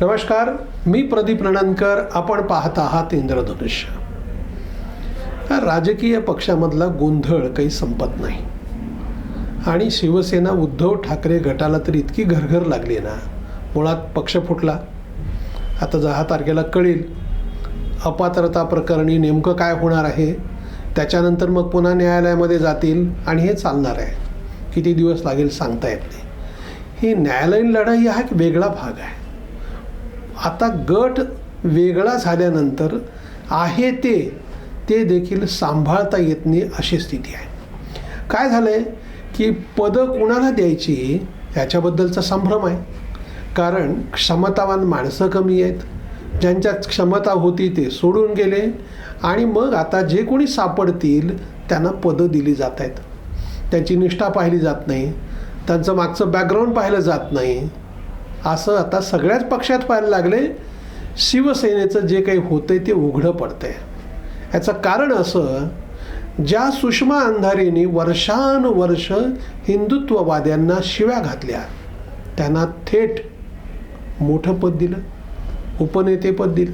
नमस्कार मी प्रदीप रणनकर आपण पाहत आहात इंद्रधनुष्य. राजकीय पक्षामधला गोंधळ काही संपत नाही. आणि शिवसेना उद्धव ठाकरे गटाला तर इतकी घरघर लागली ना मुळात पक्ष फुटला. आता दहा तारखेला कळेल अपात्रता प्रकरणी नेमकं काय होणार आहे त्याच्यानंतर मग पुन्हा न्यायालयामध्ये जातील आणि हे चालणार आहे. किती दिवस लागेल सांगता येत नाही. ही न्यायालयीन लढाई हा एक वेगळा भाग आहे. आता गट वेगळा झाल्यानंतर आहे ते ते देखील सांभाळता येत नाही अशी स्थिती आहे. काय झालं आहे की पदं कोणाला द्यायची याच्याबद्दलचा संभ्रम आहे. कारण क्षमतावान माणसं कमी आहेत. ज्यांच्यात क्षमता होती ते सोडून गेले आणि मग आता जे कोणी सापडतील त्यांना पदं दिली जात आहेत. त्यांची निष्ठा पाहिली जात नाही. त्यांचं मागचं बॅकग्राऊंड पाहिलं जात नाही. असं आता सगळ्याच पक्षात व्हायला लागले शिवसेनेचं जे काही होतंय ते उघडं पडतंय. याचं कारण असं ज्या सुषमा अंधारेने वर्षानुवर्ष हिंदुत्ववाद्यांना शिव्या घातल्या त्यांना थेट मोठं पद दिलं उपनेतेपद दिलं.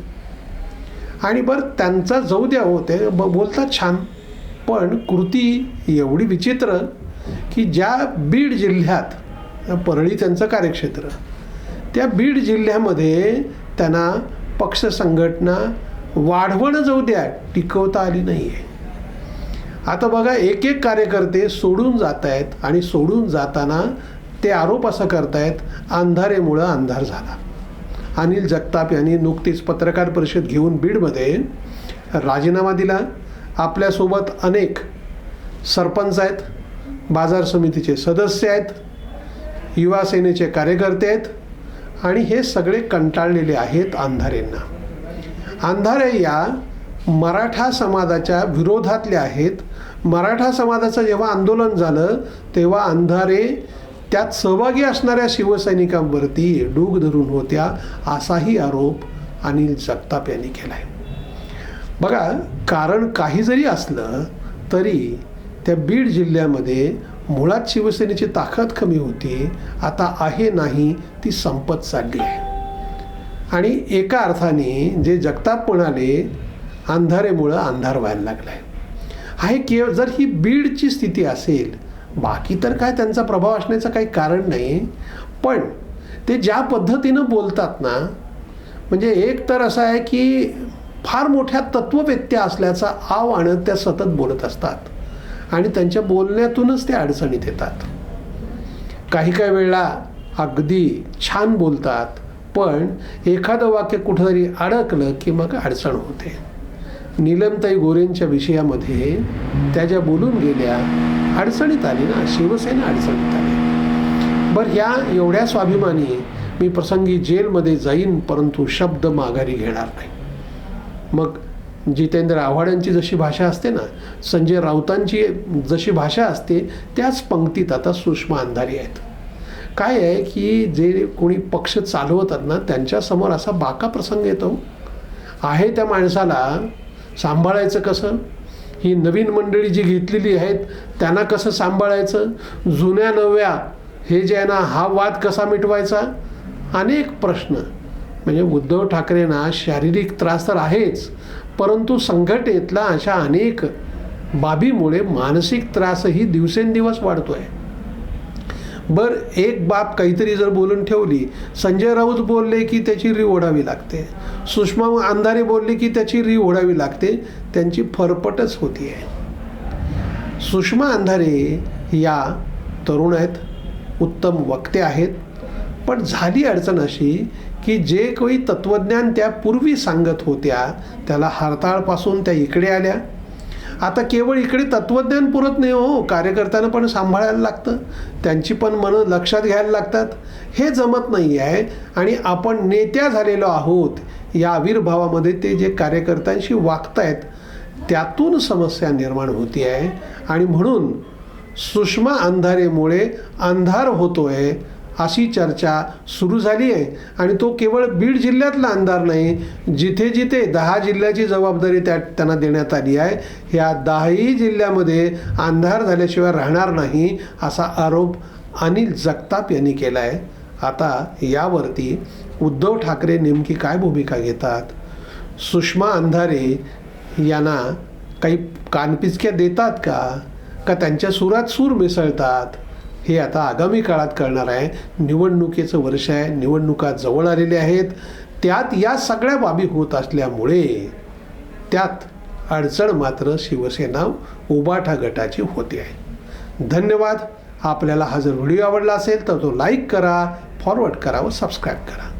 आणि बरं त्यांचा जाऊ द्या होते ब बोलतात छान पण कृती एवढी विचित्र की ज्या बीड जिल्ह्यात परळी त्यांचं कार्यक्षेत्र त्या बीड जिल्ह्यामध्ये त्यांना पक्ष संघटना वाढवणं जाऊ द्या टिकवता आली नाही आहे आता बघा एक एक कार्यकर्ते सोडून जात आहेत आणि सोडून जाताना ते आरोप असं करतायत अंधारेमुळं अंधार झाला. अनिल जगताप यांनी नुकतीच पत्रकार परिषद घेऊन बीडमध्ये राजीनामा दिला. आपल्यासोबत अनेक सरपंच आहेत बाजार समितीचे सदस्य आहेत युवा सेनेचे कार्यकर्ते आहेत आणि हे सगळे कंटाळलेले आहेत अंधारेंना. अंधारे या मराठा समाजाच्या विरोधातले आहेत. मराठा समाजाचं जेव्हा आंदोलन झालं तेव्हा अंधारे त्यात सहभागी असणाऱ्या शिवसैनिकांवरती डूग धरून होत्या असाही आरोप अनिल जगताप यांनी केला आहे बघा कारण काही जरी असलं तरी त्या बीड जिल्ह्यामध्ये मुळात शिवसेनेची ताकद कमी होती आता आहे नाही ती संपत चालली आहे. आणि एका अर्थाने जे जगताप म्हणाले अंधारेमुळं अंधार व्हायला लागला आहे आहे केवळ जर ही बीडची स्थिती असेल बाकी तर काय त्यांचा प्रभाव असण्याचं काही कारण नाही पण ते ज्या पद्धतीनं बोलतात ना म्हणजे एक तर असं आहे की फार मोठ्या तत्ववेत्या असल्याचा आव आणत त्या सतत बोलत असतात. आणि त्यांच्या बोलण्यातूनच ते अडचणीत येतात. काही काही वेळा अगदी छान बोलतात पण एखादं वाक्य कुठंतरी अडकलं की मग अडचण होते. नीलमताई गोरेंच्या विषयामध्ये त्या ज्या बोलून गेल्या अडचणीत आली ना शिवसेना अडचणीत आली. बरं ह्या एवढ्या स्वाभिमानी मी प्रसंगी जेलमध्ये जाईन परंतु शब्द माघारी घेणार नाही. मग जितेंद्र आव्हाडांची जशी भाषा असते ना संजय राऊतांची जशी भाषा असते त्याच पंक्तीत आता सुषमा अंधारी आहेत. काय आहे की जे कोणी पक्ष चालवतात ना त्यांच्यासमोर असा बाका प्रसंग येतो. आहे त्या माणसाला सांभाळायचं कसं? ही नवीन मंडळी जी घेतलेली आहेत त्यांना कसं सांभाळायचं? जुन्या नव्या हे जे आहे ना हा वाद कसा मिटवायचा? अनेक प्रश्न. म्हणजे उद्धव ठाकरेंना शारीरिक त्रास तर आहेच परंतु संघटनेतला अशा अनेक बाबीमुळे मानसिक त्रासही दिवसेंदिवस वाढतो आहे बर एक बाब काहीतरी जर बोलून ठेवली संजय राऊत बोलले की त्याची री ओढावी लागते. सुषमा अंधारे बोलले की त्याची री ओढावी लागते त्यांची फरफटच होती आहे सुषमा अंधारे या तरुण आहेत उत्तम वक्ते आहेत. पण झाली अडचण अशी की जे काही तत्त्वज्ञान त्या पूर्वी सांगत होत्या त्याला हरताळपासून त्या इकडे आल्या. आता केवळ इकडे तत्त्वज्ञान पुरत नाही हो कार्यकर्त्यांना पण सांभाळायला लागतं. त्यांची पण मनं लक्षात घ्यायला लागतात. हे जमत नाही आहे आणि आपण नेत्या झालेलो आहोत या आविर्भावामध्ये ते जे कार्यकर्त्यांशी वागतायत त्यातून समस्या निर्माण होती आहे आणि म्हणून सुषमा अंधारेमुळे अंधार होतो आहे अशी चर्चा सुरू झाली आहे. आणि तो केवळ बीड जिल्ह्यातला अंधार नाही जिथे जिथे दहा जिल्ह्याची जबाबदारी त्या त्यांना देण्यात आली आहे ह्या दहाही जिल्ह्यामध्ये अंधार झाल्याशिवाय राहणार नाही असा आरोप अनिल जगताप यांनी केला आहे आता यावरती उद्धव ठाकरे नेमकी काय भूमिका घेतात? सुषमा अंधारे यांना काही कानपिचक्या देतात का? का त्यांच्या सुरात सूर मिसळतात? हे आता आगामी काळात कळणार आहे. निवडणुकीचं वर्ष आहे. निवडणुका जवळ आलेल्या आहेत. त्यात या सगळ्या बाबी होत असल्यामुळे त्यात अडचण मात्र शिवसेना उबाठा गटाची होते आहे. धन्यवाद. आपल्याला हा जर व्हिडिओ आवडला असेल तर तो लाईक करा फॉरवर्ड करा व सबस्क्राईब करा.